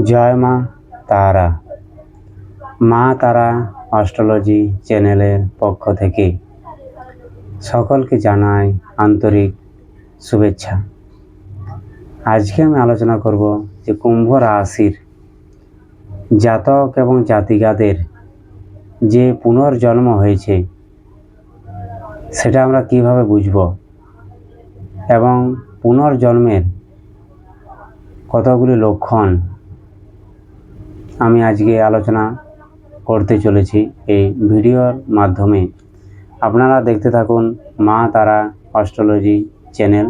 জয় মা তারা। মা তারা অস্ট্রোলজি চ্যানেলের পক্ষ থেকে সকলকে জানাই আন্তরিক শুভেচ্ছা। আজকে আমি আলোচনা করব যে কুম্ভ রাশির জাতক এবং জাতিকাদের যে পুনর্জন্ম হয়েছে, সেটা আমরা কীভাবে বুঝব এবং পুনর্জন্মের কতগুলি লক্ষণ আমি আজকে আলোচনা করতে চলেছি এই ভিডিওর মাধ্যমে। আপনারা দেখতে থাকুন মা তারা অস্ট্রোলজি চ্যানেল।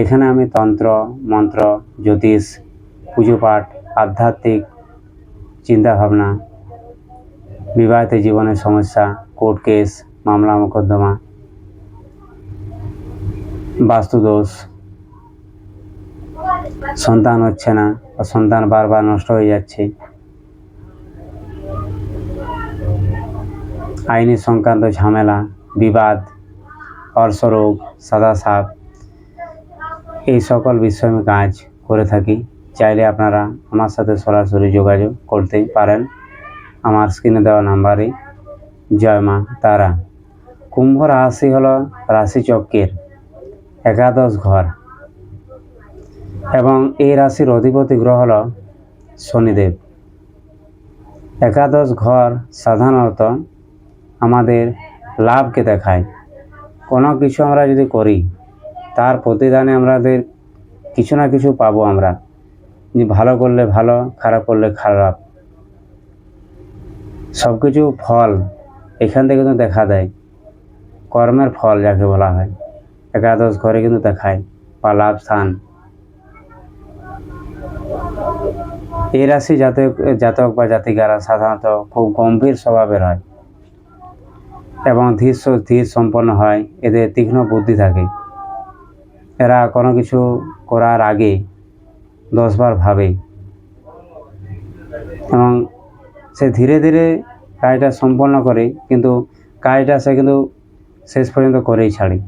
এখানে আমি তন্ত্র, মন্ত্র, জ্যোতিষ, পুজো পাঠ, আধ্যাত্মিক চিন্তাভাবনা, বিবাহিত জীবনের সমস্যা, কোর্ট কেস, মামলা মোকদ্দমা, বাস্তুদোষ, সন্তান হচ্ছে না সন্তান বারবার নষ্ট হয়ে যাচ্ছে। আইনি সংক্রান্ত ঝামেলা, বিবাদ অর্শরোগ সাদা সাপ এই সকল বিষয়ে আমি কাজ করে থাকি। চাইলে আপনারা আমার সাথে সরাসরি যোগাযোগ করতে পারেন। আমার স্ক্রিনে দেওয়া নাম্বারে। জয় মা তারা। কুম্ভ রাশি হলো রাশিচক্রের একাদশ ঘর এবং এই রাশির অধিপতি গ্রহ হল শনিদেব। একাদশ ঘর সাধারণত আমাদের লাভকে দেখায়। কোনো কিছু আমরা যদি করি, তার প্রতিদানে আমাদের কিছু না কিছু পাবো আমরা। যে ভালো করলে ভালো, খারাপ করলে খারাপ। সব কিছু ফল এখান থেকে কিন্তু দেখা দেয়। কর্মের ফল যাকে বলা হয়। একাদশ ঘরে কিন্তু দেখায় বা লাভ স্থান। এই রাশি জাতক জাতক বা জাতিকারা সাধারণত খুব গম্ভীর স্বভাবের হয়। এবং ধীর ধীর সম্পন্ন হয় এদের তীক্ষ্ণ বুদ্ধি থাকে। এরা কোনো কিছু করার আগে দশবার ভাবে। এবং সে ধীরে ধীরে কাজটা সম্পন্ন করে, কিন্তু কাজটা সে কিন্তু শেষ পর্যন্ত করেই ছাড়ে।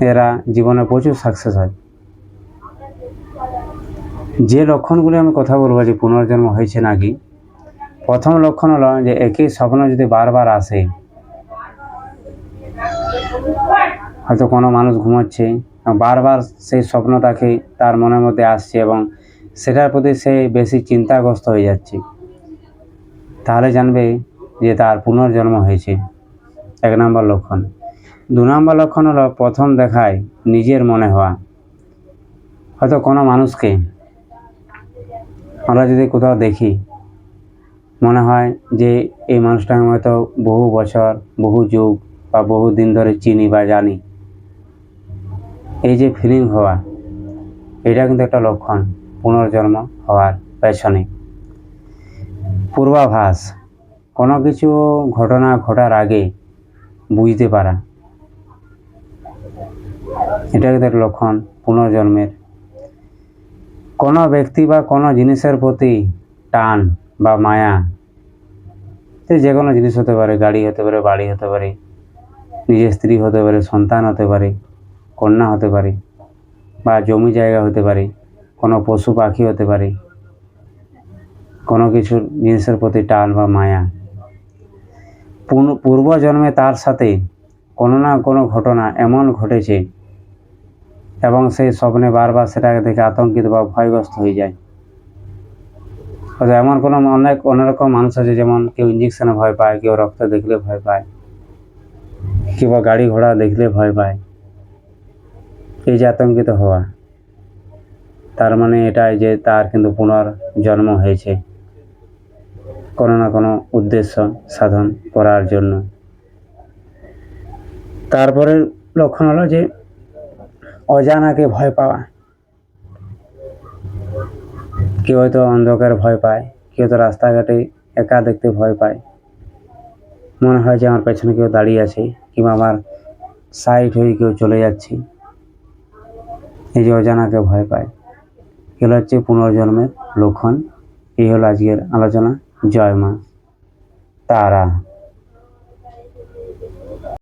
এরা জীবনে প্রচুর সাকসেস হয়। যে লক্ষণগুলি আমি কথা বলব যে পুনর্জন্ম হয়েছে নাকি প্রথম লক্ষণ হলো যে একই স্বপ্ন যদি বারবার আসে, হয়তো কোনো মানুষ ঘুমোচ্ছে বারবার সেই স্বপ্ন তাকে তার মনের মধ্যে আসছে এবং সেটার প্রতি সে বেশি চিন্তাগ্রস্ত হয়ে যাচ্ছে। তাহলে জানবে যে তার পুনর্জন্ম হয়েছে। এক নম্বর লক্ষণ। দু নম্বর লক্ষণ হলো প্রথম দেখায় নিজের মনে হওয়া। হয়তো কোনো মানুষকে আমরা যদি কোথাও দেখি মনে হয় যে এই মানুষটাকে আমি হয়তো বহু বছর, বহু যুগ বা বহু দিন ধরে চিনি বা জানি। এই যে ফিলিং হওয়া, এটা কিন্তু একটা লক্ষণ পুনর্জন্ম হওয়ার পেছনে। পূর্বাভাস, কোনো কিছু ঘটনা ঘটার আগে বুঝতে পারা। এটা কিন্তু একটা লক্ষণ পুনর্জন্মের। কোনো ব্যক্তি বা কোনো জিনিসের প্রতি টান বা মায়া সে যে কোনো জিনিস হতে পারে, গাড়ি হতে পারে, বাড়ি হতে পারে, নিজের স্ত্রী হতে পারে, সন্তান হতে পারে, কন্যা হতে পারে, বা জমি জায়গা হতে পারে, কোনো পশু পাখি হতে পারে, কোনো কিছু জিনিসের প্রতি টান বা মায়া। পূর্বজন্মে তার সাথে কোনো না কোনো ঘটনা এমন ঘটেছে এবং সেই স্বপ্নে বারবার সেটাকে দেখে আতঙ্কিত বা ভয়গ্রস্ত হয়ে যায়। হয়তো এমন কোনো অনেক অন্যরকম মানুষ আছে যেমন কেউ ইঞ্জেকশানে ভয় পায়, কেউ রক্ত দেখলে ভয় পায় কেউ বা গাড়ি ঘোড়া দেখলে ভয় পায়। এই যে আতঙ্কিত হওয়া, তার মানে এটাই যে তার কিন্তু পুনর্জন্ম হয়েছে। কোনো না কোনো উদ্দেশ্য সাধন করার জন্য। তারপরে লক্ষণ হলো যে অজানাকে ভয় পাওয়া। কেউ হয়তো অন্ধকার ভয় পায়, কেউ তো রাস্তাঘাটে একা দেখতে ভয় পায়। মনে হয় যে আমার পেছনে কেউ দাঁড়িয়ে আছে কিংবা আমার সাইড হয়ে কেউ চলে যাচ্ছে। এই যে অজানাকে ভয় পায়। এগুলো হচ্ছে পুনর্জন্মের লক্ষণ। এই হলো আজকের আলোচনা। জয় মা। তারা।